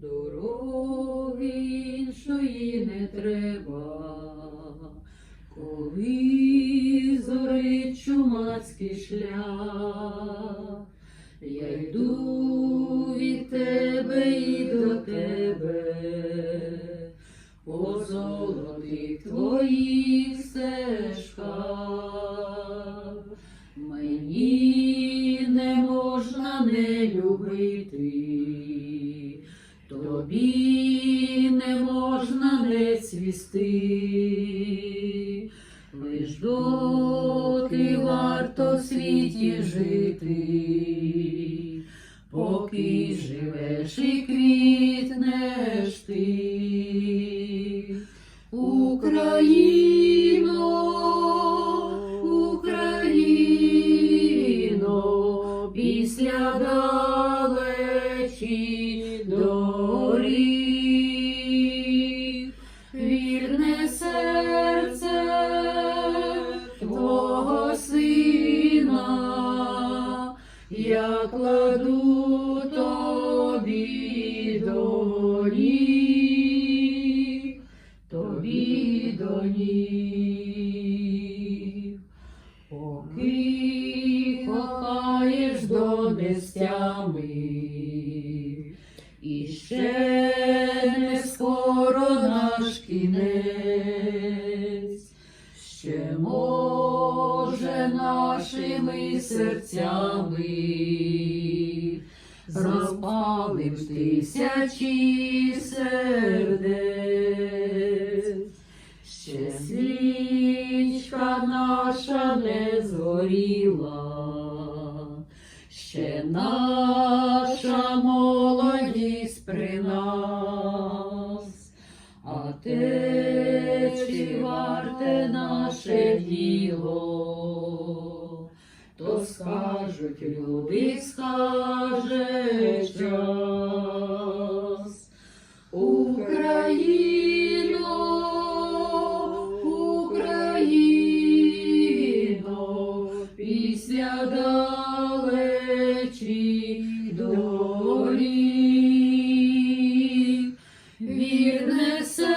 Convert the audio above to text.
Дороги іншої не треба, коли зорить чумацький шлях, я йду від тебе і до тебе, по золотих твоїх стежках. Мені не можна не любити, тобі не можна не цвісти, лиш доти варто в світі жити, поки живеш і квітнеш ти. Україно, Україно, після я кладу тобі до ніг, тобі до ніг. Поки кохаєш до нестями, і ще не скоро наш кінець, ще може нашими серцями. Розпалим тисячі сердець. Ще свічка наша не згоріла, ще наша молодість при нас, а те, Божі варте наше діло, то скажуть люди, скаже час. Україно, Україно, після далечі долі. Вірне се.